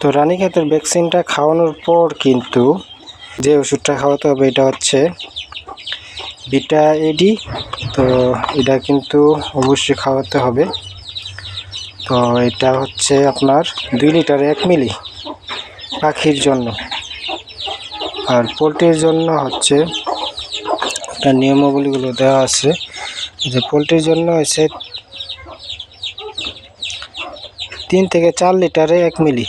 তো রানীক্ষেতের ভ্যাকসিনটা খাওয়ানোর পর কিন্তু যে ওষুধটা খাওয়াতে হবে এটা হচ্ছে বিটা এডি। তো এটা কিন্তু অবশ্যই খাওয়াতে হবে। তো এটা হচ্ছে আপনার দুই লিটার এক মিলি পাখির জন্য। আর পোলট্রির জন্য হচ্ছে একটা নিয়মাবলীগুলো দেওয়া আছে। যে পোলট্রির জন্য হচ্ছে তিন থেকে চার লিটারে এক মিলি।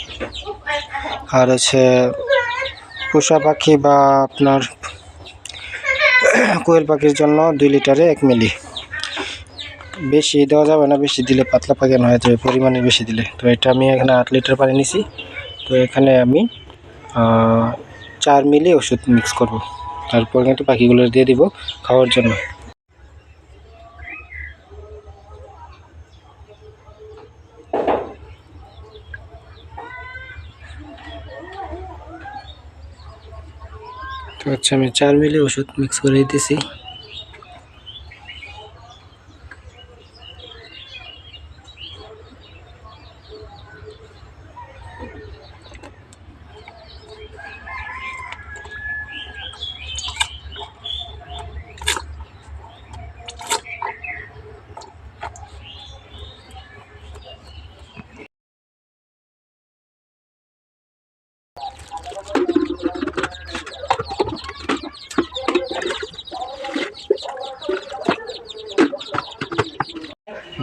আর হচ্ছে পোষা পাখি বা আপনার কোয়েল পাখির জন্য দুই লিটারে এক মিলি। বেশি দেওয়া যাবে না, বেশি দিলে পাতলা পায়খানা হয়ে যাবে পরিমাণে বেশি দিলে। তো এটা আমি এখানে আট লিটার পানি নিছি। তো এখানে আমি চার মিলি ওষুধ মিক্স করব। তারপর কিন্তু পাখিগুলো দিয়ে দিব খাওয়ার জন্য। আচ্ছা আমি চার মিলি ওষুধ মিক্স করে দিতেছি।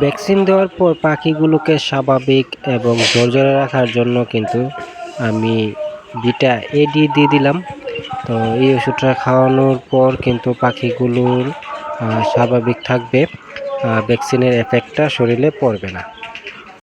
ভ্যাকসিন দেওয়ার পর পাখিগুলোকে স্বাভাবিক এবং ঝরঝরে রাখার জন্য কিন্তু আমি বিটা এডি দিয়ে দিলাম। তো এই ওষুধটা খাওয়ানোর পর কিন্তু পাখিগুলোর স্বাভাবিক থাকবে। ভ্যাকসিনের এফেক্টটা শরীরে পড়বে না।